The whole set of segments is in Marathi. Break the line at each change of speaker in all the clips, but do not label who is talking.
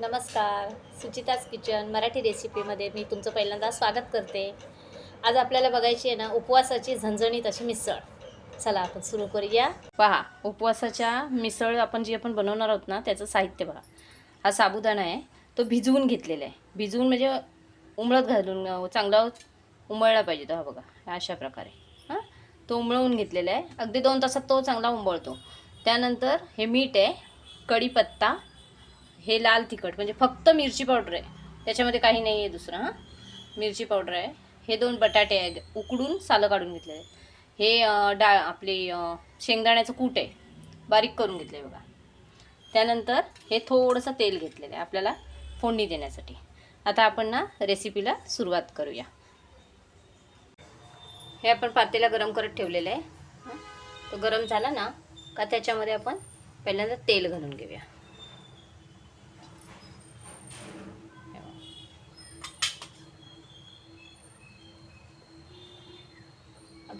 नमस्कार सुचिताज किचन मराठी रेसिपीमध्ये मी तुमचं पहिल्यांदा स्वागत करते. आज आपल्याला बघायची आहे ना उपवासाची झणझणीत अशी मिसळ. चला आपण सुरू करूया. पहा उपवासाच्या मिसळ आपण जी आपण बनवणार आहोत ना त्याचं साहित्य बघा. हा साबुदाणा आहे तो भिजवून घेतलेला आहे. भिजवून म्हणजे उमळत घालून चांगला उमळला पाहिजे तो हा बघा अशा प्रकारे. हां? तो उमळवून घेतलेला आहे. अगदी दोन तासात तो चांगला उंबळतो त्यानंतर हे मीठ आहे कढीपत्ता हे लाल तिखट म्हणजे फक्त मिरची पावडर आहे. त्याच्यामध्ये काही नाही आहे दुसरं हां. मिरची पावडर आहे. हे दोन बटाटे आहेत. उकडून सालं काढून घेतले आहेत. हे डाळ आपली शेंगदाण्याचं कूट आहे. बारीक करून घेतलं आहे बघा. त्यानंतर हे थोडंसं तेल घेतलेलं आहे आपल्याला फोडणी देण्यासाठी. आता आपण ना रेसिपीला सुरुवात करूया. हे आपण पातेला गरम करत ठेवलेलं आहे. तो गरम झाला ना का त्याच्यामध्ये आपण पहिल्यांदा तेल घालून घेऊया.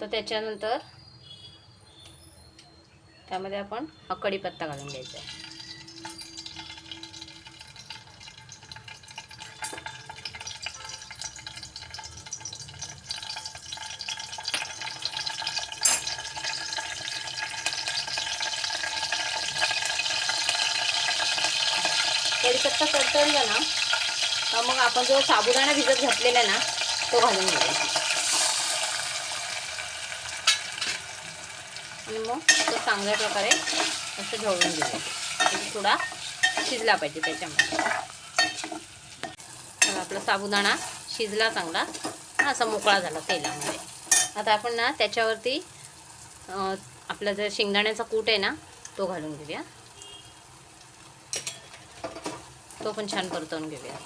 तर त्याच्यानंतर त्यामध्ये आपण हा कढीपत्ता घालून घ्यायचा आहे. कढीपत्ता तडतडला ना मग आपण जो साबुदाणा भिजत घातलेला आहे ना तो घालून घ्यायचा आणि मग तो चांगल्या प्रकारे असं ढवळून घेऊया म्हणजे थोडा शिजला पाहिजे त्याच्यामध्ये. आपला साबुदाणा शिजला चांगला. हा असा मोकळा झाला तेलामध्ये. आता आपण ना त्याच्यावरती आपला जर शेंगदाण्याचा कूट आहे ना तो घालून घेऊया. तो पण छान परतवून घेऊया.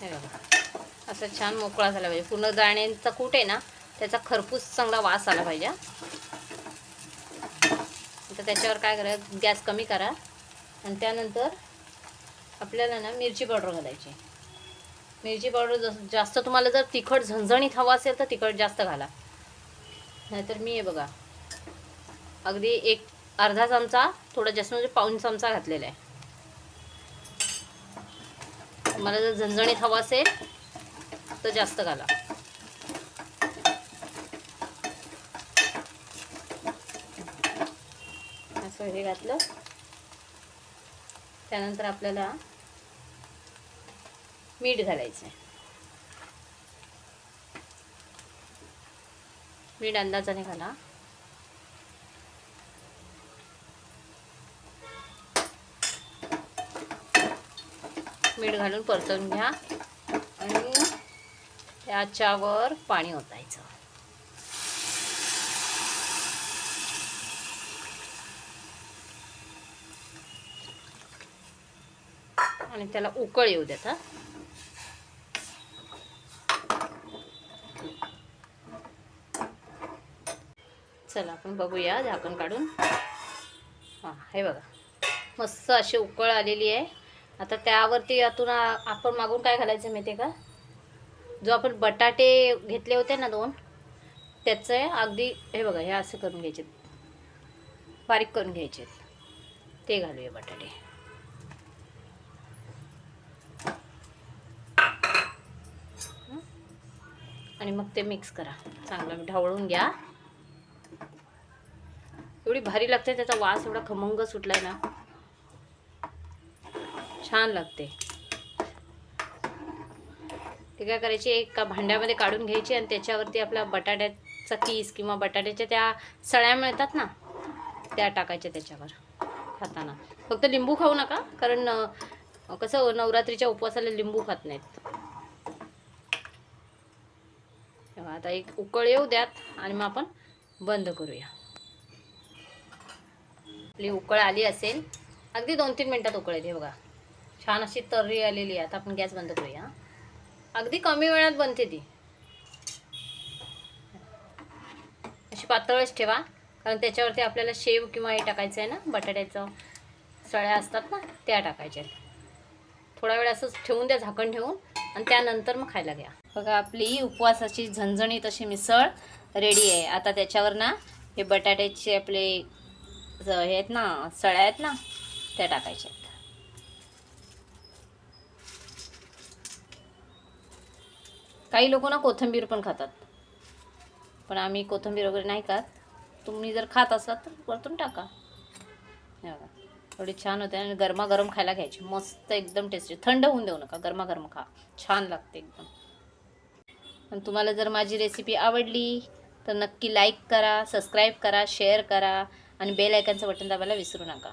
हे बघा. असं छान मोकळा झाला पाहिजे. पूर्ण दाण्यांचा कूट आहे ना त्याचा खरपूस चांगला वास आला पाहिजे. तर त्याच्यावर काय करा गॅस कमी करा. आणि त्यानंतर आपल्याला ना मिरची पावडर घालायची. मिरची पावडर जस जास्त तुम्हाला जर तिखट झणझणीत हवं असेल तर तिखट जास्त घाला. नाहीतर मी हे बघा अगदी एक अर्धा चमचा थोडा जास्त म्हणजे पाऊण चमचा घातलेला आहे. मला जर झणझणीत हवं असेल तर जास्त घाला. थोडंसं हे घातलं. त्यानंतर आपल्याला मीठ घालायचं आहे मीठ अंदाजाने घाला. मीठ घालून परतवून घ्या. आणि त्याच्यावर पाणी ओतायचं. आणि त्याला उकळ येऊ देत हा. चला आपण बघूया झाकण काढून. हां हे बघा. मस्त अशी उकळ आलेली आहे. आता त्यावरती यातून आपण मागून काय घालायचं माहिती आहे का? जो आपण बटाटे घेतले होते ना दोन त्याचं अगदी हे बघा हे असं करून घ्यायचे. बारीक करून घ्यायचे. ते घालूया बटाटे. आणि मग ते मिक्स करा. चांगलं ढवळून घ्या. एवढी भारी लागते त्याचा वास एवढा खमंग सुटलाय ना. छान लागते. ते काय करायची एका भांड्यामध्ये काढून घ्यायची आणि त्याच्यावरती आपला बटाट्याचा किस किंवा बटाट्याच्या त्या सळ्या मिळतात ना त्या टाकायच्या त्याच्यावर खाताना. फक्त लिंबू खाऊ नका कारण कसं नवरात्रीच्या उपवासाला लिंबू खात नाहीत. आता एक उकळ येऊ द्यात आणि मग आपण बंद करूया. आपली उकळ आली असेल अगदी दोन तीन मिनटात उकळ येते बघा. छान अशी तर्री आलेली आहे. आता आपण गॅस बंद करूया. अगदी कमी वेळात बनते ती. अशी पातळच ठेवा कारण त्याच्यावरती आपल्याला शेव किंवा हे टाकायचं आहे ना बटाट्याचं सळ्या असतात ना त्या टाकायच्या थोडा वेळ असंच ठेवून द्या झाकण ठेवून. आणि त्यानंतर मग खायला घ्या. बघा आपली उपवासाची झणझणीत अशी मिसळ रेडी आहे. आता त्याच्यावर ना हे बटाट्याचे आपले हे आहेत ना सळ्या आहेत ना त्या टाकायच्या आहेत. काही लोक ना कोथिंबीर पण खातात. पण आम्ही कोथिंबीर वगैरे नाही खात. तुम्ही जर खात असाल तर परतून टाका. बघा. थोडी छान होते आणि गरमागरम खायला घ्यायची. मस्त एकदम टेस्टी थंड होऊन देऊ नका गरमागरम खा. छान लागते एकदम. आणि तुम्हाला जर माझी रेसिपी आवडली तर नक्की लाईक करा सबस्क्राईब करा शेअर करा आणि बेल आयकनचं बटन दाबायला विसरू नका.